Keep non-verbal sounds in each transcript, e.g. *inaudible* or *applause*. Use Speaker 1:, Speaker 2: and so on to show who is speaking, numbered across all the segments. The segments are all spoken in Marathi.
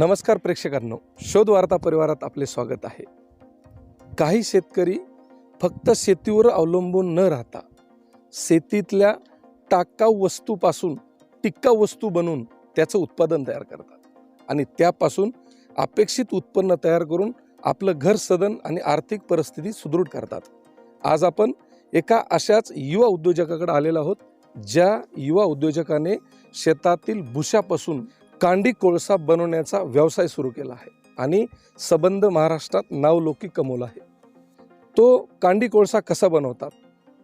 Speaker 1: नमस्कार प्रेक्षकांनो शोध वार्ता परिवारात आपले स्वागत आहे. काही शेतकरी फक्त शेतीवर अवलंबून न राहता शेतीतल्या टाकाऊ वस्तूपासून टिक्का वस्तू बनवून त्याचं उत्पादन तयार करतात. आणि त्यापासून अपेक्षित उत्पन्न तयार करून आपलं घर सदन आणि आर्थिक परिस्थिती सुदृढ करतात. आज आपण एका अशाच युवा उद्योजकाकडे आलेलो आहोत ज्या युवा उद्योजकाने शेतातील भुशापासून कांडी कोळसा बनवण्याचा व्यवसाय सुरू केला आहे आणि सबंध महाराष्ट्रात नावलौकिक कमवला आहे. तो कांडी कोळसा कसा बनवतात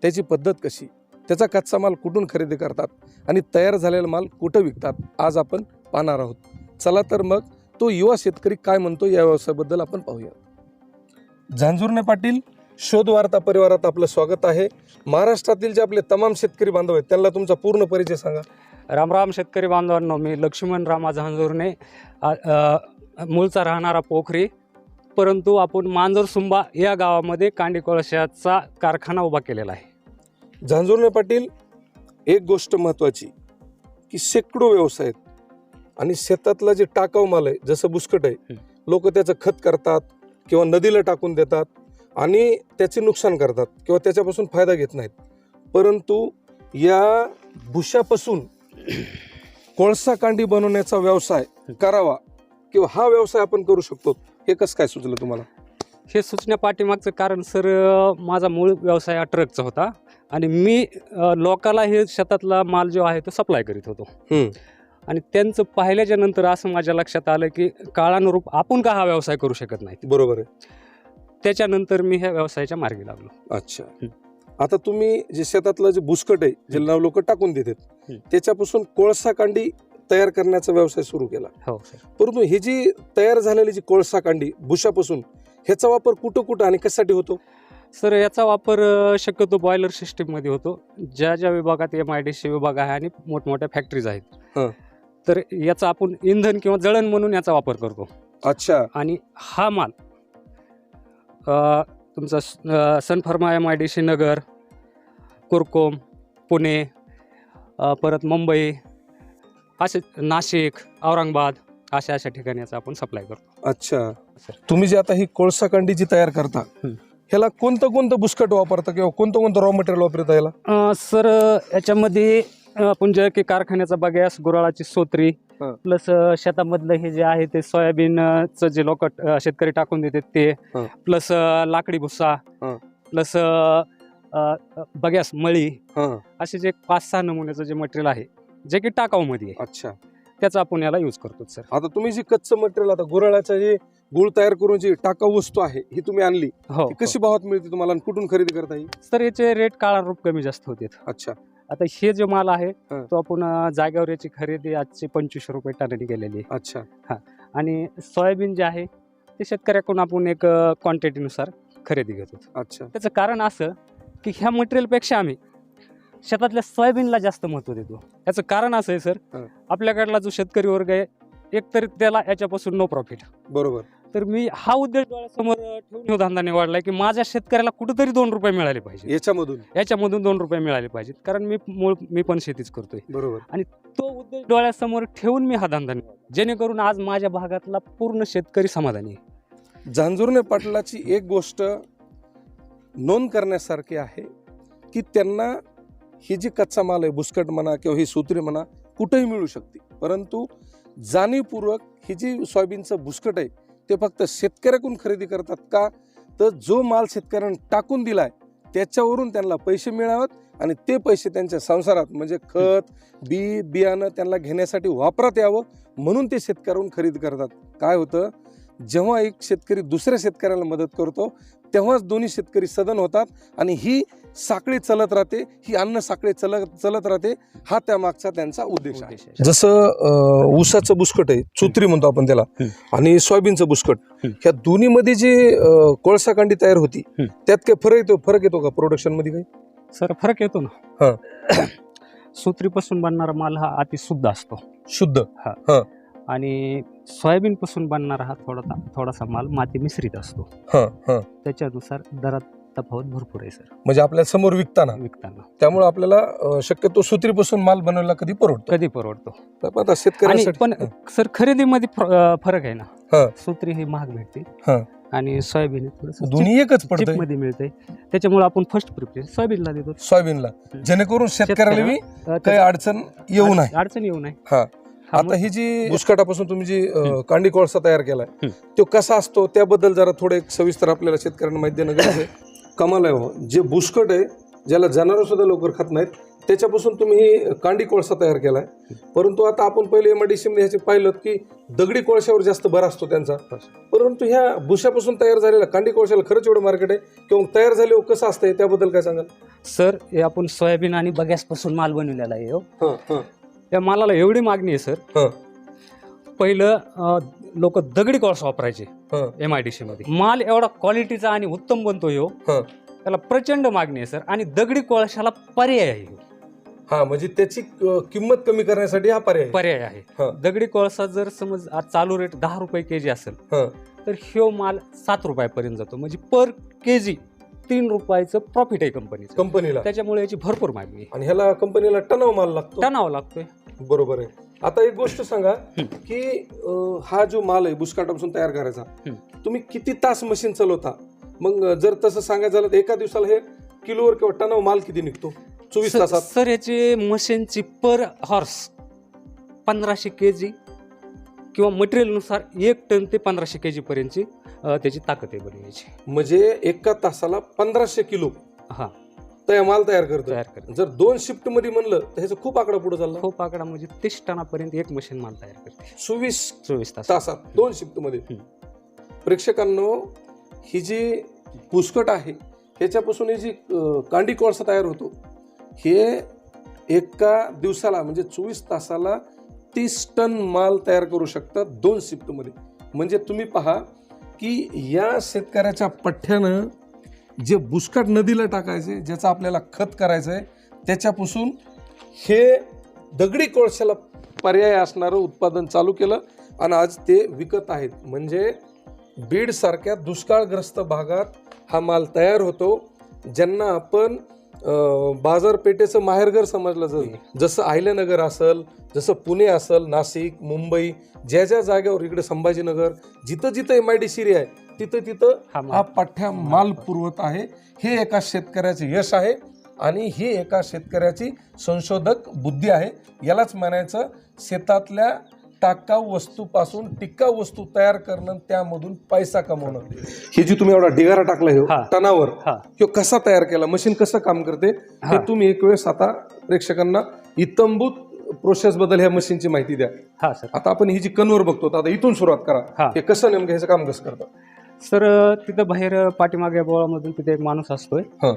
Speaker 1: त्याची पद्धत कशी त्याचा कच्चा माल कुठून खरेदी करतात आणि तयार झालेला माल कुठं विकतात आज आपण पाहणार आहोत. चला तर मग तो युवा शेतकरी काय म्हणतो या व्यवसायाबद्दल आपण पाहूया. झांझुर्णे पाटील शोध वार्ता परिवारात आपलं स्वागत आहे. महाराष्ट्रातील जे आपले तमाम शेतकरी बांधव आहेत त्यांना तुमचा पूर्ण परिचय सांगा.
Speaker 2: राम राम शेतकरी बांधवांनो मी लक्ष्मण रामा झांजोरने आ- अ, मूळचा राहणारा पोखरी. परंतु आपण मांजर सुंबा या गावामध्ये कांडी कोळशाचा कारखाना उभा केलेला आहे.
Speaker 1: झांझुर्णे पाटील एक गोष्ट महत्वाची की शेकडो व्यवसाय आहेत. आणि शेतातला जे टाकाऊ माल आहे जसं बुसकट आहे. लोक त्याचं खत करतात किंवा नदीला टाकून देतात. आणि त्याचे नुकसान करतात किंवा त्याच्यापासून फायदा घेत नाहीत. परंतु या भुशापासून कोळसा कांडी बनवण्याचा व्यवसाय करावा किंवा हा व्यवसाय आपण करू शकतो हे कसं काय सुचलं तुम्हाला?
Speaker 2: हे सुचण्या पाठीमागचं कारण सर माझा मूळ व्यवसाय हा ट्रकचा होता आणि मी लोकाला हे शेतातला माल जो आहे तो सप्लाय करीत होतो. आणि त्यांचं पाहिल्याच्या नंतर असं माझ्या लक्षात आलं की काळानुरूप आपण का हा व्यवसाय करू शकत नाही
Speaker 1: बरोबर आहे.
Speaker 2: त्याच्यानंतर मी ह्या व्यवसायाच्या मार्गी लागलो.
Speaker 1: अच्छा. आता तुम्ही जे शेतातलं जे बुसकट आहे जे लोक टाकून देतात. त्याच्यापासून कोळसा कांडी तयार करण्याचा व्यवसाय सुरू केला.
Speaker 2: हो सर.
Speaker 1: परंतु ही जी तयार झालेली जी कोळसा कांडी भुशापासून ह्याचा वापर कुठं कुठं आणि कशासाठी होतो?
Speaker 2: सर याचा वापर शक्यतो बॉयलर सिस्टीममध्ये होतो. ज्या ज्या विभागात एम आय डी सी विभाग आहे आणि मोठमोठ्या फॅक्टरीज आहेत
Speaker 1: हं.
Speaker 2: तर याचा आपण इंधन किंवा जळण म्हणून याचा वापर करतो.
Speaker 1: अच्छा.
Speaker 2: आणि हा माल तुमचा Sun Pharma M I D C नगर कुरकोम पुणे परत मुंबई असे नाशिक औरंगाबाद अशा अशा ठिकाणी याचा आपण सप्लाय करतो
Speaker 1: अच्छा
Speaker 2: सर.
Speaker 1: तुम्ही जे आता ही कोळसा कांडी जी तयार करता. ह्याला कोणतं कोणतं बुसकट वापरता किंवा कोणतं कोणतं रॉ मटेरियल वापरता याला
Speaker 2: सर याच्यामध्ये आपण जे की कारखान्याचा बघास गुराळाची सोत्री
Speaker 1: हं.
Speaker 2: प्लस शेतामधलं हे जे आहे ते सोयाबीनचं जे लोक शेतकरी टाकून देतात ते.
Speaker 1: हं.
Speaker 2: प्लस लाकडी भुस्सा
Speaker 1: हं.
Speaker 2: प्लस बघ्यास मळी.
Speaker 1: हा.
Speaker 2: असे जे पाच सहा नमुन्याचं जे मटेरियल आहे जे की टाकाऊमध्ये आहे.
Speaker 1: अच्छा.
Speaker 2: त्याचा आपण याला यूज करतो सर
Speaker 1: आता तुम्ही जी कच्चं मटेरियल आता गुराळाचं जे गुळ तयार करून जी टाकाऊ वस्तू आहे ही तुम्ही आणली
Speaker 2: हो
Speaker 1: कशी भावात मिळते तुम्हाला आणि कुठून खरेदी करता येईल?
Speaker 2: तर याचे रेट काळानुरूप कमी जास्त होते
Speaker 1: अच्छा.
Speaker 2: आता हे जो माल आहे
Speaker 1: हं.
Speaker 2: तो आपण अ, जागेवर याची खरेदी आजची पंचवीसशे रुपये टनाने गेलेली आहे.
Speaker 1: अच्छा.
Speaker 2: आणि सोयाबीन जे आहे ते शेतकऱ्याकडून आपण एक क्वांटिटीनुसार खरेदी घेतो.
Speaker 1: अच्छा.
Speaker 2: त्याचं कारण असं की ह्या मटेरियलपेक्षा आम्ही शेतातल्या सोयाबीनला जास्त महत्त्व देतो. याचं कारण असं आहे सर
Speaker 1: हं.
Speaker 2: आपल्याकडला जो शेतकरी वर्ग आहे एकतर त्याला याच्यापासून नो प्रॉफिट
Speaker 1: बरोबर.
Speaker 2: तर मी हा उद्देश डोळ्यासमोर ठेवून धंदा निवडलाय की माझ्या शेतकऱ्याला कुठेतरी दोन रुपये मिळाले पाहिजे
Speaker 1: याच्यामधून?
Speaker 2: याच्यामधून दोन रुपये मिळाले पाहिजेत. कारण मी मूळ मी पण शेतीच करतोय.
Speaker 1: बरोबर.
Speaker 2: तो उद्देश डोळ्यासमोर ठेवून मी हा धंदा निवडला. जेणेकरून आज माझ्या भागातला पूर्ण शेतकरी समाधानी आहे.
Speaker 1: झांजुर्णे पाटलाची एक गोष्ट नोंद करण्यासारखी आहे की त्यांना ही जी कच्चा माल आहे बुसकट म्हणा किंवा ही सूत्री म्हणा कुठेही मिळू शकते. परंतु जाणीवपूर्वक ही जी सोयाबीनचं बुसकट आहे ते फक्त शेतकऱ्याकडून खरेदी करतात का? तर जो माल शेतकऱ्यांना टाकून दिलाय त्याच्यावरून त्यांना पैसे मिळावेत आणि ते पैसे त्यांच्या संसारात म्हणजे खत बी बियाणं त्यांना घेण्यासाठी वापरात यावं म्हणून ते शेतकऱ्याहून खरेदी करतात. काय होतं? जेव्हा एक शेतकरी दुसऱ्या शेतकऱ्याला मदत करतो तेव्हाच दोन्ही शेतकरी सदन होतात आणि ही साखळी चलत राहते ही अन्न साखळी चलत चलत राहते हा त्या मागचा त्यांचा उद्देश आहे. जसं ऊसाचं बुसकट आहे चुत्री म्हणतो आपण त्याला
Speaker 2: हं.
Speaker 1: आणि सोयाबीनचं बुसकट
Speaker 2: हं.
Speaker 1: ह्या दोन्ही मध्ये जे अं, कोळसा कांडी तयार होती
Speaker 2: हं.
Speaker 1: त्यात काय फरक येतो फरक येतो का प्रोडक्शनमध्ये काही
Speaker 2: सर फरक येतो
Speaker 1: हा.
Speaker 2: ना *coughs* सूत्रीपासून बनणारा माल हा अति शुद्ध असतो
Speaker 1: शुद्ध
Speaker 2: आणि सोयाबीन पासून बनणारा हा थोडा थोडासा माल माती मिश्रित असतो
Speaker 1: हा हा
Speaker 2: त्याच्यानुसार दरात तफावत भरपूर आहे सर.
Speaker 1: म्हणजे आपल्यासमोर विकताना.
Speaker 2: विकताना.
Speaker 1: त्यामुळे आपल्याला अं, शक्यतो सुत्रीपासून माल बनवला कधी परवडतो?
Speaker 2: कधी परवडतो?
Speaker 1: तर आता
Speaker 2: आणि
Speaker 1: शेतकऱ्यांसाठी
Speaker 2: पण. सर खरेदीमध्ये अं, फरक आहे
Speaker 1: हा.
Speaker 2: ना सूत्री ही महाग भेटते. आणि सोयाबीन हे थोडंसं
Speaker 1: दोन्ही एकच पडतंय.
Speaker 2: मध्ये मिळते त्याच्यामुळे आपण फर्स्ट प्रिफरन्स सोयाबीनला देतो.
Speaker 1: सोयाबीनला. जेणेकरून शेतकऱ्याला बी
Speaker 2: अं,
Speaker 1: काही अडचण येऊ नये.
Speaker 2: अडचण येऊ नये.
Speaker 1: हा.
Speaker 2: हा,
Speaker 1: आता ही जी बुसकाटापासून तुम्ही जी अं, कांडी कोळसा तयार केलाय
Speaker 2: हं.
Speaker 1: तो कसा असतो? त्याबद्दल जरा थोडं सविस्तर आपल्याला शेतकऱ्यांना माहिती देणं गरजेचं आहे. कमाल आहे हो. जे बुसकट आहे ज्याला जनावर सुद्धा लवकर खात नाहीत त्याच्यापासून तुम्ही ही कांडी कोळसा तयार केलाय परंतु आता आपण पहिले एमआयडीसी मध्ये ह्याचे पाहिलं की दगडी कोळशावर जास्त भर असतो त्यांचा परंतु ह्या भुशापासून तयार झालेल्या कांडी कोळशाला खरंच एवढं मार्केट आहे किंवा तयार झाल्यावर कसं असतंय त्याबद्दल काय सांगाल
Speaker 2: सर हे आपण सोयाबीन आणि बगॅसपासून माल बनवलेला आहे हो. त्या मालाला एवढी मागणी आहे सर
Speaker 1: हं.
Speaker 2: पहिलं लोक दगडी कोळसा वापरायचे. एम आय डी सी मध्ये माल एवढा क्वालिटीचा आणि उत्तम बनतो हो
Speaker 1: हं.
Speaker 2: त्याला प्रचंड मागणी आहे सर आणि दगडी कोळशाला पर्याय आहे.
Speaker 1: हा म्हणजे त्याची किंमत कमी करण्यासाठी हा पर्याय.
Speaker 2: पर्याय आहे
Speaker 1: हं.
Speaker 2: दगडी कोळसा जर समज आज चालू रेट दहा रुपये के जी असेल
Speaker 1: हं.
Speaker 2: तर ह्यो माल सात रुपयापर्यंत जातो म्हणजे पर के जी तीन रुपयाचं प्रॉफिट आहे कंपनीचं
Speaker 1: कंपनीला
Speaker 2: त्याच्यामुळे याची भरपूर मागणी आहे
Speaker 1: आणि ह्याला कंपनीला टनाव माल लागतो
Speaker 2: टनावा लागतोय
Speaker 1: बरोबर आहे आता एक गोष्ट सांगा. की अं, हा जो माल आहे बुसकाटापासून तयार करायचा. तुम्ही किती तास मशीन चालवता? मग जर तसं सांगायचं झालं तर एका दिवसाला हे किलोवर किंवा टनाव माल किती निघतो? चोवीस
Speaker 2: सर-
Speaker 1: तासात.
Speaker 2: सर याची मशीनची पर हॉर्स पंधराशे के जी किंवा मटेरियलनुसार एक टन ते पंधराशे के जी पर्यंतची अ, त्याची ताकद आहे बनवायची
Speaker 1: म्हणजे एका तासाला पंधराशे किलो.
Speaker 2: हा.
Speaker 1: तयार माल तयार करतो
Speaker 2: तयार करते
Speaker 1: जर दोन शिफ्टमध्ये म्हणलं तर ह्याचा खूप आकडा पुढे चालला.
Speaker 2: खूप आकडा म्हणजे तीस टनापर्यंत एक मशीन माल तयार करते
Speaker 1: चोवीस
Speaker 2: चोवीस तास
Speaker 1: तासात दोन
Speaker 2: शिफ्टमध्ये.
Speaker 1: प्रेक्षकांनो ही जी पुसकट आहे ह्याच्यापासून ही जी अं, कांडी कोळसा तयार होतो हे एका दिवसाला म्हणजे चोवीस तासाला तीस टन माल तयार करू शकतात दोन शिफ्टमध्ये म्हणजे तुम्ही पहा की या शेतकऱ्याच्या पठ्ठ्यानं जे बुसकाट नदीला टाकायचे ज्याचं आपल्याला खत करायचं आहे त्याच्यापासून हे दगडी कोळशाला पर्याय असणारं उत्पादन चालू केलं आणि आज ते विकत आहेत. म्हणजे बीडसारख्या दुष्काळग्रस्त भागात हा माल तयार होतो ज्यांना आपण बाजारपेठेचं माहेरघर समजलं जातं जसं अहिल्यानगर असेल जसं पुणे असेल नाशिक मुंबई ज्या ज्या जागेवर इकडे संभाजीनगर जिथं जिथं एम आय डी सिरी आहे तिथं तिथं
Speaker 2: हा
Speaker 1: हा
Speaker 2: माल.
Speaker 1: पुरवत आहे. हे एका शेतकऱ्याचे यश आहे आणि ही एका शेतकऱ्याची संशोधक बुद्धी आहे. यालाच म्हणायचं शेतातल्या टाकाऊ वस्तूपासून टिकाऊ वस्तू तयार करणं त्यामधून पैसा कमवणं. हे जी तुम्ही एवढा ढिगारा टाकला हे.
Speaker 2: हा. हा.
Speaker 1: ह्यो कसा तयार केला? मशीन कसं काम करते?
Speaker 2: हा.
Speaker 1: तुम्ही एक वेळेस आता प्रेक्षकांना इतंभूत प्रोसेस बद्दल ह्या मशीनची माहिती द्या.
Speaker 2: हा सर.
Speaker 1: आता आपण ही जी कन्वर बघतो आता इथून सुरुवात करा.
Speaker 2: हा.
Speaker 1: हे कसं नेमकं ह्याचं काम कसं करतं
Speaker 2: सर तिथं बाहेर पाठीमागे बोळामधून तिथे एक माणूस असतोय.
Speaker 1: हा.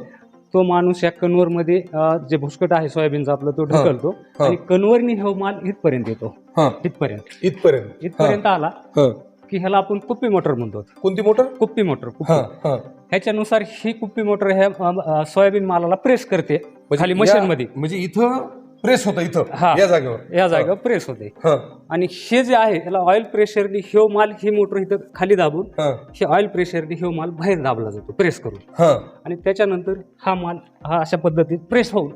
Speaker 2: तो माणूस या कन्वर मध्ये जे भुसकट आहे सोयाबीनचा आपला तो
Speaker 1: हा.
Speaker 2: ढकलतो
Speaker 1: हा.
Speaker 2: आणि कन्वरनी हा माल इथपर्यंत येतो.
Speaker 1: हा.
Speaker 2: इथपर्यंत.
Speaker 1: इथपर्यंत.
Speaker 2: इथपर्यंत आला
Speaker 1: हा.
Speaker 2: की ह्याला आपण कुप्पी मोटर म्हणतो.
Speaker 1: कोणती मोटर?
Speaker 2: कुप्पी मोटर कुप्पी.
Speaker 1: हा हा.
Speaker 2: ह्याच्यानुसार ही कुप्पी मोटर ह्या अ, अ, सोयाबीन मालाला प्रेस करते
Speaker 1: म्हणजे
Speaker 2: खाली
Speaker 1: या-
Speaker 2: मशीन मध्ये
Speaker 1: म्हणजे इथं प्रेस होतं इथं. या जागेवर.
Speaker 2: या जागेवर प्रेस होते.
Speaker 1: हा.
Speaker 2: आणि हे जे आहे याला ऑइल प्रेशरनी ह्यो माल ही मोटर इथं खाली दाबून
Speaker 1: हा.
Speaker 2: हे ऑइल प्रेशरनी ह्यो माल बाहेर दाबला जातो प्रेस करून.
Speaker 1: हा.
Speaker 2: आणि त्याच्यानंतर हा माल हा अशा पद्धतीत प्रेस होऊन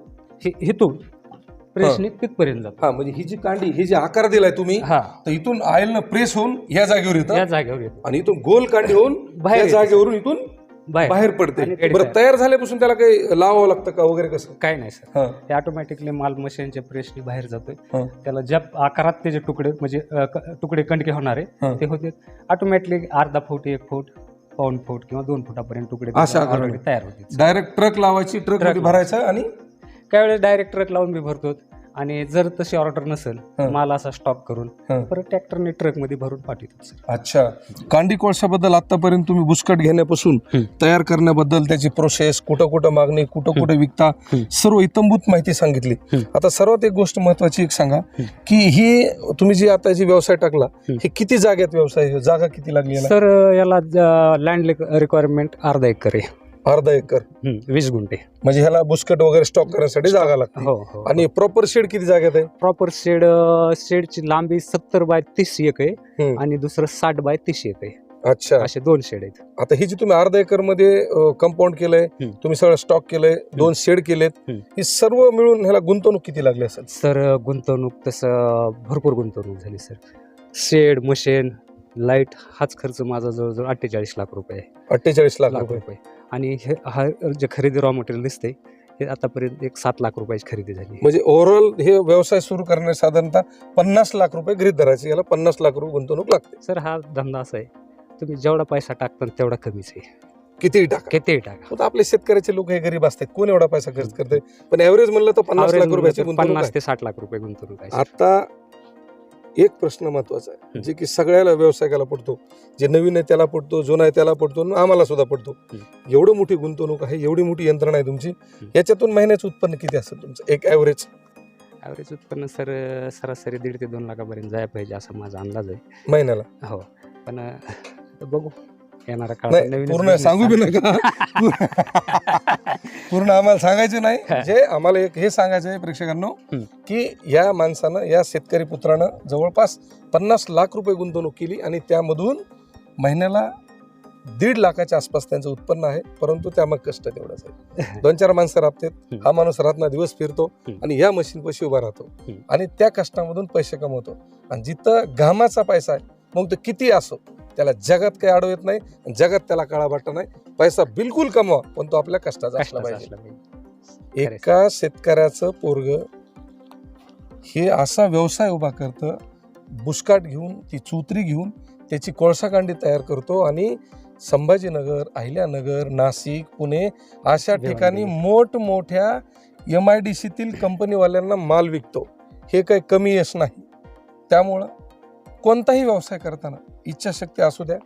Speaker 2: हे- हिथून प्रेसने तिथपर्यंत जातो.
Speaker 1: हा म्हणजे ही जी कांडी ही जी आकार दिलाय तुम्ही
Speaker 2: हा.
Speaker 1: तर इथून ऑइलनं प्रेस होऊन या जागेवर
Speaker 2: या
Speaker 1: येतं
Speaker 2: जागेवर येतो.
Speaker 1: आणि इथून गोल कांडी होऊन
Speaker 2: बाहेर
Speaker 1: या
Speaker 2: येतं.
Speaker 1: जागेवरून इथून
Speaker 2: बाहेर.
Speaker 1: पडते. बरं
Speaker 2: तयार.
Speaker 1: झाल्यापासून त्याला काही लावावं लागतं का वगैरे कसं?
Speaker 2: काय नाही सर.
Speaker 1: हा.
Speaker 2: हे ऑटोमॅटिकली माल मशीनच्या प्रेसने बाहेर जातोय. त्याला ज्या आकारात त्याचे तुकडे म्हणजे तुकडे कंडके होणार ते होते ऑटोमॅटिकली अर्धा फूट एक फूट पाऊण फूट किंवा दोन फुटापर्यंत तुकडे तयार होते
Speaker 1: डायरेक्ट ट्रक लावायची ट्रक भरायचं आणि?
Speaker 2: काही वेळेस डायरेक्ट ट्रक लावून बी भरतो आणि जर तशी ऑर्डर नसेल
Speaker 1: हा.
Speaker 2: माल असा स्टॉक करून
Speaker 1: हा.
Speaker 2: परत ट्रॅक्टरने ट्रकमध्ये भरून पाठवतात सर
Speaker 1: अच्छा कांडी कोळशाबद्दल आतापर्यंत तुम्ही बुसकट घेण्यापासून
Speaker 2: हं.
Speaker 1: तयार करण्याबद्दल त्याची प्रोसेस कुठं कुठं मागणी कुठं कुठं विकता
Speaker 2: हं.
Speaker 1: सर्व इतंभूत माहिती सांगितली
Speaker 2: हं.
Speaker 1: आता सर्वात एक गोष्ट महत्वाची एक सांगा
Speaker 2: हं.
Speaker 1: की ही तुम्ही जी आता जी व्यवसाय टाकला
Speaker 2: हं.
Speaker 1: हे किती जागेत व्यवसाय आहे? जागा किती लागली याला?
Speaker 2: सर याला लँड रिक्वायरमेंट अर्धा एकर आहे
Speaker 1: अर्धा एकर.
Speaker 2: हम्म, वीस गुंठे.
Speaker 1: म्हणजे ह्याला बुसकट वगैरे स्टॉक करण्यासाठी जागा लागते.
Speaker 2: हो हो
Speaker 1: आणि प्रॉपर शेड किती जागेत आहे?
Speaker 2: प्रॉपर शेड शेडची लांबी सत्तर बाय तीस एक आहे
Speaker 1: हम्म.
Speaker 2: आणि दुसरं साठ बाय तीस एक आहे.
Speaker 1: अच्छा.
Speaker 2: असे दोन शेड आहेत.
Speaker 1: आता ही जी तुम्ही अर्धा एकरमध्ये कंपाऊंड केलंय
Speaker 2: हम्म.
Speaker 1: तुम्ही सगळं स्टॉक केलंय दोन शेड केलेत.
Speaker 2: हम्म.
Speaker 1: ही सर्व मिळून ह्याला गुंतवणूक किती लागली असेल?
Speaker 2: सर गुंतवणूक तसं भरपूर गुंतवणूक झाली सर. शेड मशीन लाइट हाच खर्च माझा जवळजवळ अठ्ठेचाळीस लाख रुपये आहे.
Speaker 1: अठ्ठेचाळीस लाख
Speaker 2: लाख
Speaker 1: रुपये.
Speaker 2: रुपये. आणि हे हा जे खरेदी रॉ मटेरियल दिसते हे आतापर्यंत एक सात लाख रुपयाची खरेदी झाली.
Speaker 1: म्हणजे ओव्हरऑल हे व्यवसाय सुरू करण्यास साधारणतः पन्नास लाख रुपये गृहित धरायचे याला पन्नास लाख रुपये गुंतवणूक लागते.
Speaker 2: सर हा धंदा असा आहे. तुम्ही जेवढा पैसा टाकता तेवढा कमीच आहे.
Speaker 1: कितीही टाका.
Speaker 2: कितीही टाका.
Speaker 1: आपले शेतकऱ्याचे लोक हे गरीब असतात. कोण एवढा पैसा खर्च करते पण ऍव्हरेज म्हणलं तर पन्नास
Speaker 2: Average
Speaker 1: लाख रुपयाची
Speaker 2: म्हणलं तर
Speaker 1: गुंतवणूक
Speaker 2: पन्नास ते साठ लाख रुपये गुंतवणूक आहे.
Speaker 1: आता एक प्रश्न महत्त्वाचा आहे. जे की सगळ्याला व्यावसायिकाला पडतो जे नवीन आहे त्याला पडतो जुना आहे त्याला पडतो आम्हाला सुद्धा पडतो. एवढं मोठी गुंतवणूक आहे एवढी मोठी यंत्रणा आहे तुमची याच्यातून महिन्याचं उत्पन्न किती असेल तुमचं? एक ऍव्हरेज
Speaker 2: ॲव्हरेज उत्पन्न सर सरासरी दीड ते दोन लाखापर्यंत जायला पाहिजे असा माझा अंदाज आहे.
Speaker 1: महिन्याला?
Speaker 2: हो. पण बघू. येणारा काळ
Speaker 1: पूर्ण सांगू बी नका. *laughs* *laughs* पूर्ण आम्हाला सांगायचं नाही जे आम्हाला एक हे सांगायचं आहे प्रेक्षकांनो. की या माणसानं या शेतकरी पुत्रानं जवळपास पन्नास लाख रुपये गुंतवणूक केली आणि त्यामधून महिन्याला दीड लाखाच्या आसपास त्यांचं उत्पन्न आहे परंतु त्यामाग कष्ट तेवढंच आहे *laughs* दोन चार माणसं राबतात
Speaker 2: हं.
Speaker 1: माणूस रातना दिवस फिरतो. आणि या मशीन पैसे उभा राहतो. आणि त्या कष्टामधून पैसे कमवतो आणि जिथं घामाचा पैसा आहे मग तो किती असो त्याला जगात काही अडव येत नाही जगात त्याला काळा वाटत नाही पैसा बिलकुल कमवा पण तो आपल्या कष्टाचा असला पाहिजे. एका शेतकऱ्याचं पोरग हे असा व्यवसाय उभा करतं बुसकाट घेऊन ती चुतरी घेऊन त्याची कोळसा कांडी तयार करतो आणि संभाजीनगर अहिल्यानगर नाशिक पुणे अशा ठिकाणी. मोठमोठ्या एम आय डी सीतील कंपनीवाल्यांना माल विकतो. हे काही कमी यश नाही. त्यामुळं कोणताही व्यवसाय करताना इच्छाशक्ती असू द्या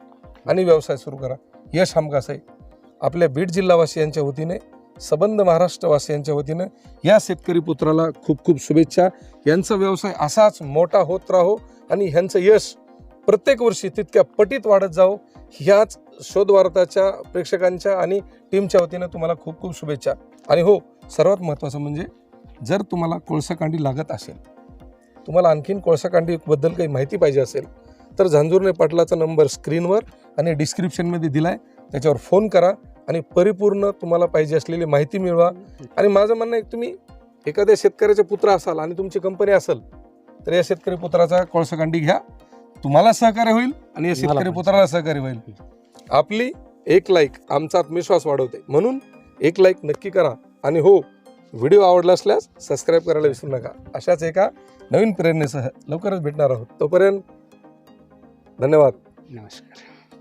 Speaker 1: आणि व्यवसाय सुरू करा. यश हमखास आहे. आपल्या बीड जिल्हावासियांच्या वतीने सबंध महाराष्ट्रवासियांच्या वतीनं या शेतकरी पुत्राला खूप खूप शुभेच्छा. यांचा व्यवसाय असाच मोठा होत राहो आणि ह्यांचं यश प्रत्येक वर्षी तितक्या पटीत वाढत जाओ ह्याच शोधवार्ताच्या प्रेक्षकांच्या आणि टीमच्या वतीनं तुम्हाला खूप खूप शुभेच्छा. आणि हो सर्वात महत्त्वाचं म्हणजे जर तुम्हाला कोळसाकांडी लागत असेल तुम्हाला आणखीन कोळसाकांडीबद्दल काही माहिती पाहिजे असेल तर झांजुर्णे पाटलाचा नंबर स्क्रीनवर आणि डिस्क्रिप्शनमध्ये दिलाय. त्याच्यावर फोन करा आणि परिपूर्ण तुम्हाला पाहिजे असलेली माहिती मिळवा. आणि माझं म्हणणं आहे तुम्ही एखाद्या शेतकऱ्याचे पुत्र असाल आणि तुमची कंपनी असेल तर या शेतकरी पुत्राचा कोळसा कांडी घ्या. तुम्हाला सहकार्य होईल आणि या शेतकरी. पुत्राला सहकार्य होईल. आपली एक लाईक आमचा आत्मविश्वास वाढवते. म्हणून एक लाईक नक्की करा. आणि हो व्हिडिओ आवडला असल्यास सबस्क्राईब करायला विसरू नका. अशाच एका नवीन प्रेरणेसह लवकरच भेटणार आहोत. तोपर्यंत धन्यवाद.
Speaker 2: नमस्कार.